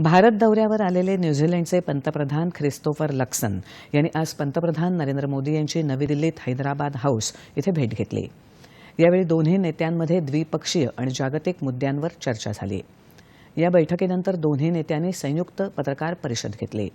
भारत दौऱ्यावर आलेले न्यूझीलंडचे पंतप्रधान ख्रिस्तोफर लक्सन यांनी आज पंतप्रधान नरेंद्र मोदी यांची नवी दिल्लीत हैदराबाद हाऊस इथे भेट घेतली. यावेळी दोन्ही नेत्यांमध्ये द्विपक्षीय आणि जागतिक मुद्द्यांवर चर्चा झाली. या बैठकीनंतर दोन्ही नेत्यांनी संयुक्त पत्रकार परिषद घेतली.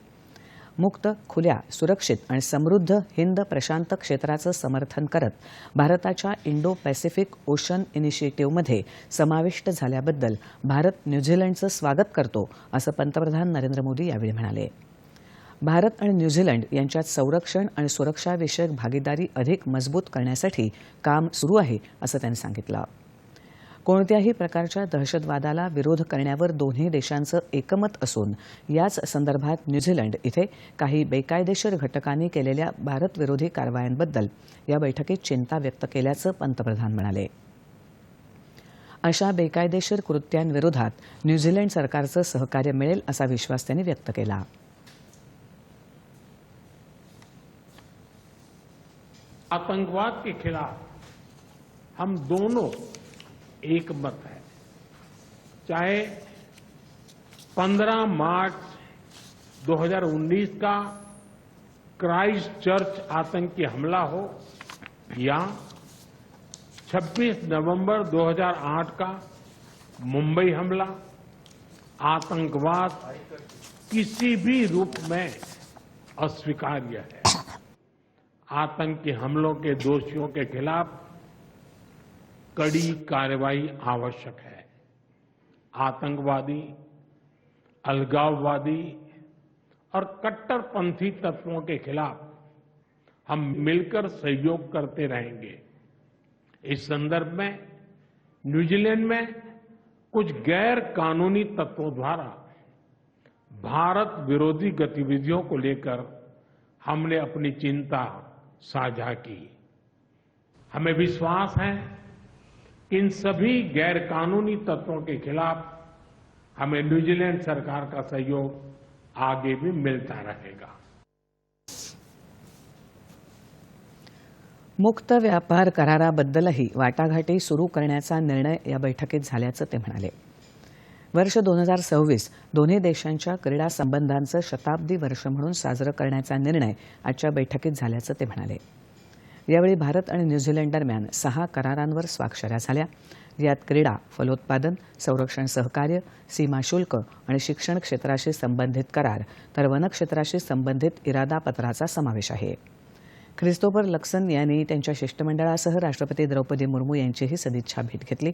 मुक्त खुल्या सुरक्षित आणि समृद्ध हिंद प्रशांत क्षेत्राचं समर्थन करत भारताच्या इंडो पॅसिफिक ओशन इनिशिएटिव्हमध्ये समाविष्ट झाल्याबद्दल भारत न्यूझीलंडचं स्वागत करतो असं पंतप्रधान नरेंद्र मोदी यावेळी म्हणाले. भारत आणि न्यूझीलंड यांच्यात संरक्षण आणि सुरक्षाविषयक भागीदारी अधिक मजबूत करण्यासाठी काम सुरू आहे असं त्यांनी सांगितलं. कोणत्याही प्रकारच्या दहशतवादाला विरोध करण्यावर दोन्ही देशांचं एकमत असून याच संदर्भात न्यूझीलंड इथे काही बेकायदेशीर घटकांनी केलेल्या भारतविरोधी कारवायांबद्दल या बैठकीत चिंता व्यक्त केल्याचं पंतप्रधान म्हणाले. अशा बेकायदेशीर कृत्यांविरोधात न्यूझीलंड सरकारचं सहकार्य मिळेल असा विश्वास त्यांनी व्यक्त केला. आतंकवाद के खिलाफ हम दोनों एक मत है। चाहे 15 मार्च 2019 का क्राइस्ट चर्च आतंकी हमला हो या 26 नवंबर 2008 का मुंबई हमला, आतंकवाद किसी भी रूप में अस्वीकार्य है। आतंकी हमलों के दोषियों के खिलाफ कड़ी कार्रवाई आवश्यक है। आतंकवादी, अलगाववादी और कट्टरपंथी तत्वों के खिलाफ हम मिलकर सहयोग करते रहेंगे। इस संदर्भ में न्यूजीलैंड में कुछ गैर कानूनी तत्वों द्वारा भारत विरोधी गतिविधियों को लेकर हमने अपनी चिंता साझा की। हमें विश्वास है इन सभी गैर कानूनी तत्वों के खिलाफ हमें न्यूजीलैंड सरकार का सहयोग आगे भी मिलता रहेगा। मुक्त व्यापार कराराबद्दलही वाटाघाटी सुरू करण्याचा निर्णय या बैठकीत झाल्याचं ते म्हणाले. वर्ष दोन हजार सव्वीस दोन्ही देशांच्या क्रीडा संबंधांचं शताब्दी वर्ष म्हणून साजरं करण्याचा निर्णय आजच्या बैठकीत झाल्याचं ते म्हणाले. यावेळी भारत आणि न्यूझीलंड दरम्यान सहा करारांवर स्वाक्षऱ्या झाल्या. यात क्रीडा फलोत्पादन संरक्षण सहकार्य सीमा शुल्क आणि शिक्षण क्षेत्राशी संबंधित करार तर वनक्षेत्राशी संबंधित इरादापत्राचा समावेश आहे. ख्रिस्तोफर लक्सन यांनी त्यांच्या शिष्टमंडळासह राष्ट्रपती द्रौपदी मुर्मू यांचीही सदिच्छा भेट घेतली.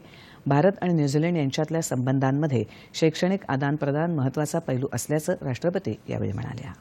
भारत आणि न्यूझीलंड यांच्यातल्या संबंधांमध्ये शैक्षणिक आदानप्रदान महत्त्वाचा पैलू असल्याचं राष्ट्रपती यावेळी म्हणाल्या.